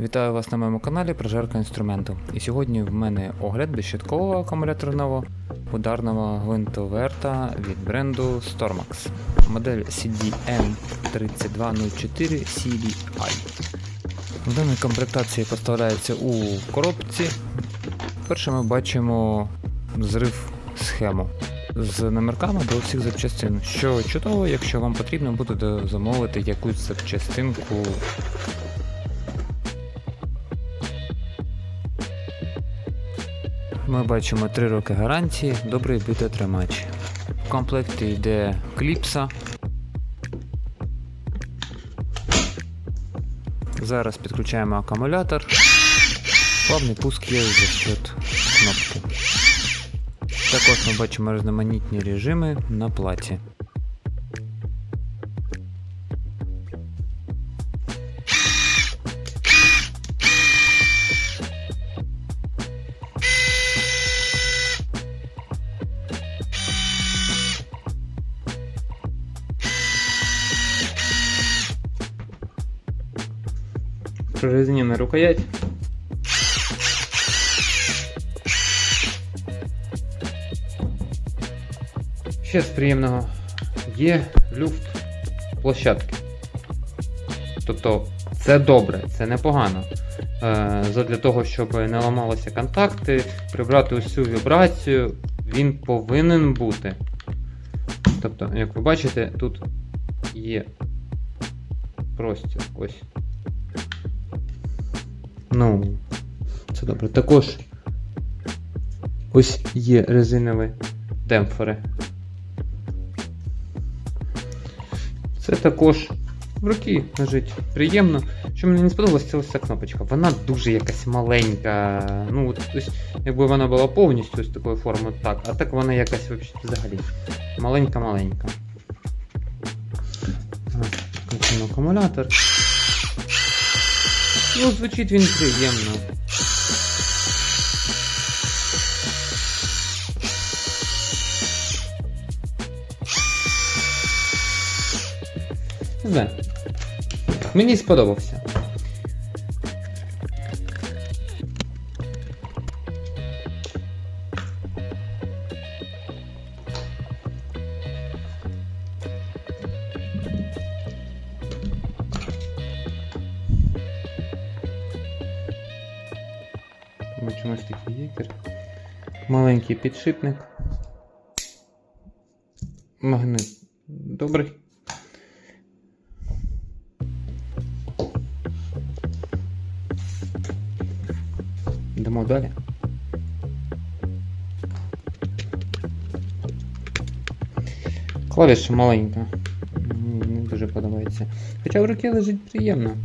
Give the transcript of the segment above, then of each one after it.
Вітаю вас на моєму каналі Прожарка інструменту. І сьогодні в мене огляд безщиткового акумуляторного ударного гвинтоверта від бренду Stormax. Модель CDM3204 CDI. В даній комплектації поставляється у коробці. Перше ми бачимо зрив схему з номерками до всіх запчастин, що чудово, якщо вам потрібно буде замовити якусь запчастинку Ми бачимо 3 роки гарантії, добрий битотримач. В комплекті йде кліпса. Зараз підключаємо акумулятор. Плавний пуск є за счет кнопки. Також ми бачимо різноманітні режими на платі. Прорезинена рукоять. Ще приємного є люфт площадки. Тобто це добре, це непогано. Е, задля того, щоб не ламалися контакти, прибрати усю вібрацію, він повинен бути. Тобто, як ви бачите, тут є простір. Ось. Ну, це добре. Також ось є резинові демпфери. Це також в руки лежить приємно. Що мені не сподобалось, це ось ця кнопочка. Вона дуже якась маленька. Ну, от, ось, якби вона була повністю ось такої форми, так, а так вона якась взагалі маленька-маленька. Акумулятор. Ну, звучить він приємно. Не знаю. Мені сподобався. Бачимо ось такий якір. Маленький підшипник. Магнит добрий. Йдемо далі. Клавіша маленька. Мені дуже подобається. Хоча в руки лежить приємно.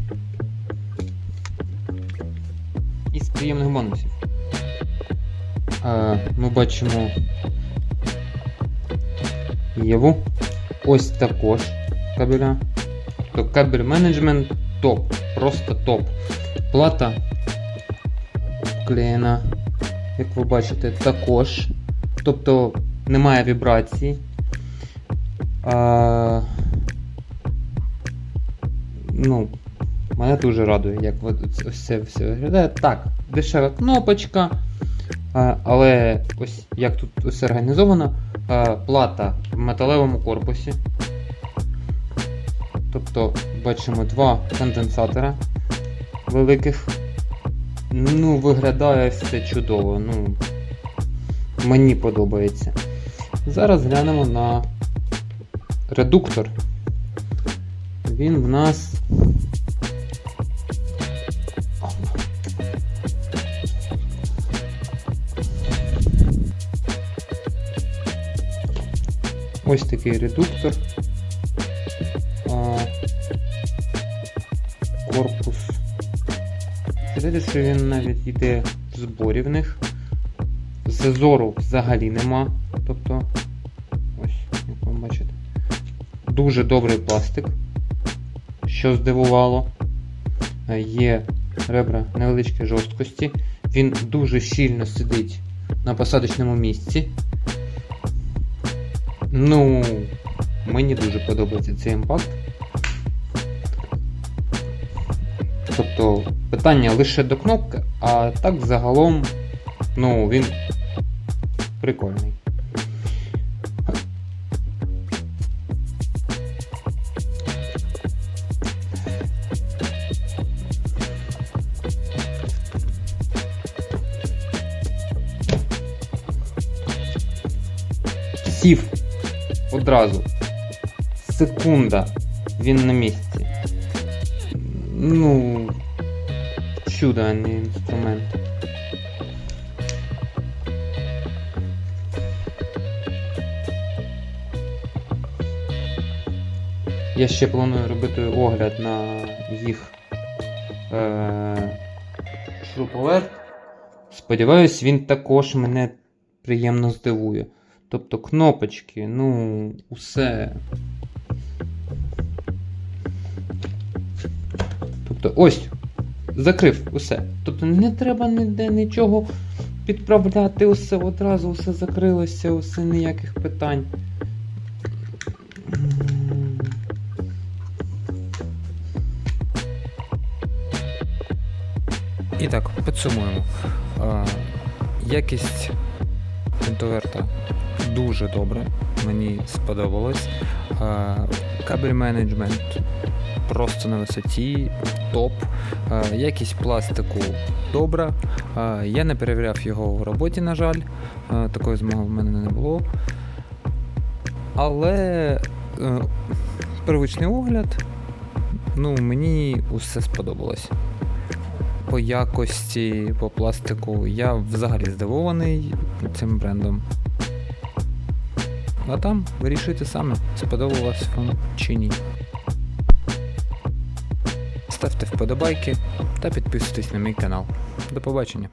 Із приємних бонусів. Ми бачимо Єву. Ось також кабеля. Тобто кабель менеджмент топ. Просто топ. Плата вклеєна, як ви бачите, також. Тобто немає вібрації. А, ну, мене дуже радує, як ось це все виглядає. Так, дешева кнопочка. Але ось як тут все організовано, плата в металевому корпусі. Тобто бачимо два конденсатора великих. Ну, виглядає все чудово. Ну, мені подобається. Зараз глянемо на редуктор. Він в нас. Ось такий редуктор. Корпус. Сказати, що він навіть йде в зборі в них. Зазору взагалі нема. Тобто, ось, як ви бачите. Дуже добрий пластик, що здивувало. Е, Є ребра невеличкої жорсткості. Він дуже щільно сидить на посадочному місці. Ну, мені дуже подобається цей імпакт. Тобто питання лише до кнопки, а так загалом, ну, він прикольний. Сів одразу. Секунда. Він на місці. Ну. Чудо, а не інструмент. Я ще планую робити огляд на їх е- шуруповерт. Сподіваюсь, він також мене приємно здивує. Тобто кнопочки, ну, усе. Тобто ось, закрив усе. Тобто не треба ніде нічого підправляти, усе одразу все закрилося, усе ніяких питань. І так, підсумуємо. Якість інтроверта дуже добре, мені сподобалось. Е, кабель менеджмент просто на висоті, топ. Е, якість пластику добра. Е, я не перевіряв його в роботі, на жаль. Такої змоги в мене не було. Але первичний огляд, ну, мені усе сподобалось по якості, по пластику. Я взагалі здивований цим брендом. А там вирішуйте саме, це сподобалось вам чи ні. Ставте вподобайки та підписуйтесь на мій канал. До побачення!